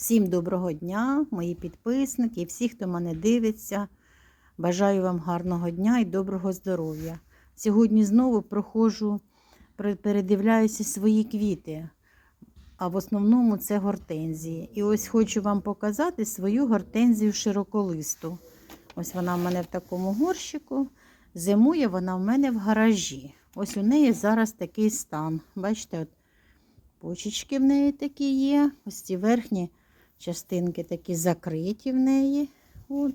Всім доброго дня, мої підписники, всі, хто мене дивиться. Бажаю вам гарного дня і доброго здоров'я. Сьогодні знову проходжу, передивляюся свої квіти, а в основному це гортензії. І ось хочу вам показати свою гортензію широколисту. Ось вона в мене в такому горщику. Зимує вона в мене в гаражі. Ось у неї зараз такий стан. Бачите, от почечки в неї такі є. Ось ці верхні частинки такі закриті в неї. От.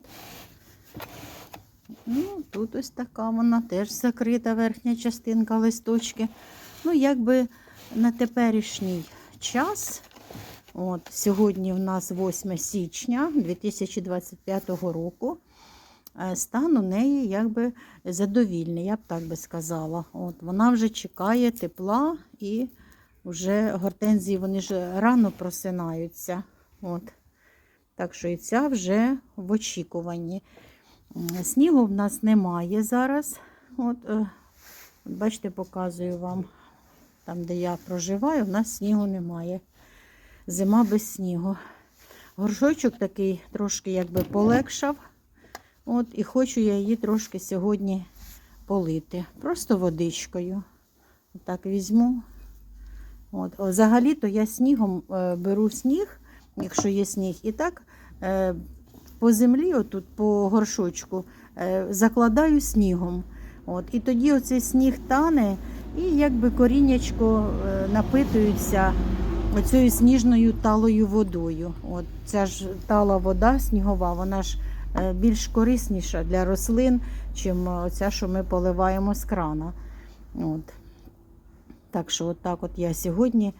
Ну, тут ось така вона теж закрита верхня частинка листочки. Ну, якби на теперішній час, от, сьогодні в нас 8 січня 2025 року, е, стан у неї якби задовільний, я б так би сказала. От, вона вже чекає тепла і вже гортензії вони ж рано просинаються. От. Так що і ця вже в очікуванні. Снігу в нас немає зараз. От, е, бачите, показую вам там, де я проживаю, в нас снігу немає. Зима без снігу. Горшочок такий трошки якби полегшав. От, і хочу я її трошки сьогодні полити. Просто водичкою. Отак візьму. От. Взагалі-то я снігом е, беру сніг, якщо є сніг, і так е, по землі, отут по горшочку, е, закладаю снігом. От. І тоді оцей сніг тане, і якби коріннячко е, напитується оцією сніжною талою водою. От. Ця ж тала вода снігова, вона ж більш корисніша для рослин, чим оця, що ми поливаємо з крана. От. Так що отак от я сьогодні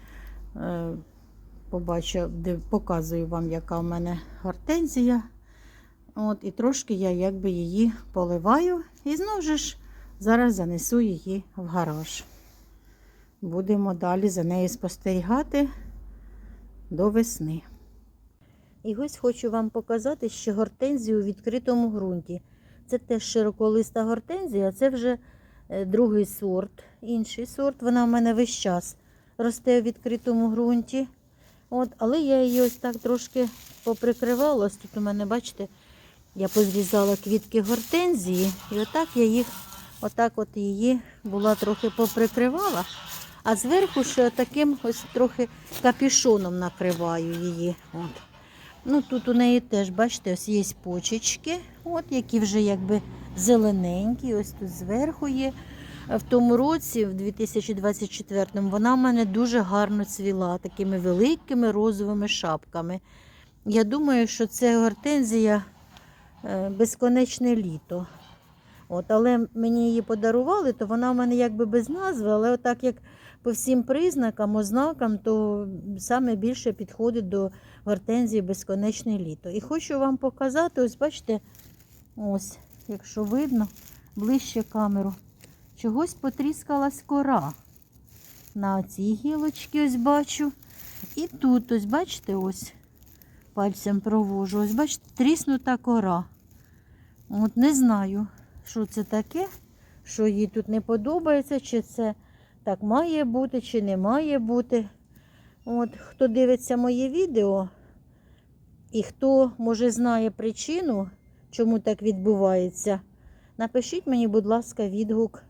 побачу, де, показую вам, яка в мене гортензія. От, і трошки я якби її поливаю. І знову ж зараз занесу її в гараж. Будемо далі за нею спостерігати до весни. І ось хочу вам показати ще гортензію у відкритому ґрунті. Це теж широколиста гортензія, це вже е, другий сорт, інший сорт. Вона в мене весь час росте у відкритому ґрунті. От, але я її ось так трошки поприкривала. Ось тут у мене, бачите, я позрізала квітки гортензії, і отак я їх, отак от її була трохи поприкривала. А зверху ще таким ось трохи капюшоном накриваю її. От. Ну, тут у неї теж, бачите, ось є почечки, от, які вже якби зелененькі. Ось тут зверху є. В тому році, в 2024-му, вона в мене дуже гарно цвіла такими великими розовими шапками. Я думаю, що це гортензія е, безконечне літо. От, але мені її подарували, то вона в мене якби без назви, але отак як по всім признакам, ознакам, то саме більше підходить до гортензії безконечне літо. І хочу вам показати, ось бачите, ось, якщо видно, ближче камеру. Чогось потріскалась кора. На цій гілочці ось бачу. І тут, ось, бачите, ось пальцем провожу. Ось, бачите, тріснута кора. От не знаю, що це таке, що їй тут не подобається, чи це так має бути, чи не має бути. От, хто дивиться моє відео, і хто, може, знає причину, чому так відбувається, напишіть мені, будь ласка, відгук,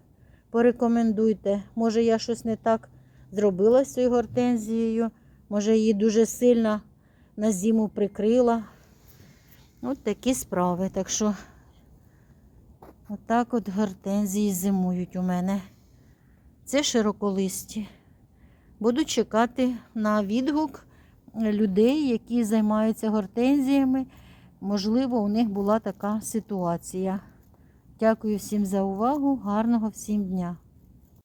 порекомендуйте. Може, я щось не так зробила з цією гортензією, може, її дуже сильно на зиму прикрила. От такі справи. Так що, отак от гортензії зимують у мене. Це широколисті. Буду чекати на відгук людей, які займаються гортензіями. Можливо, у них була така ситуація. Дякую всім за увагу. Гарного всім дня!